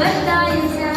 повертається.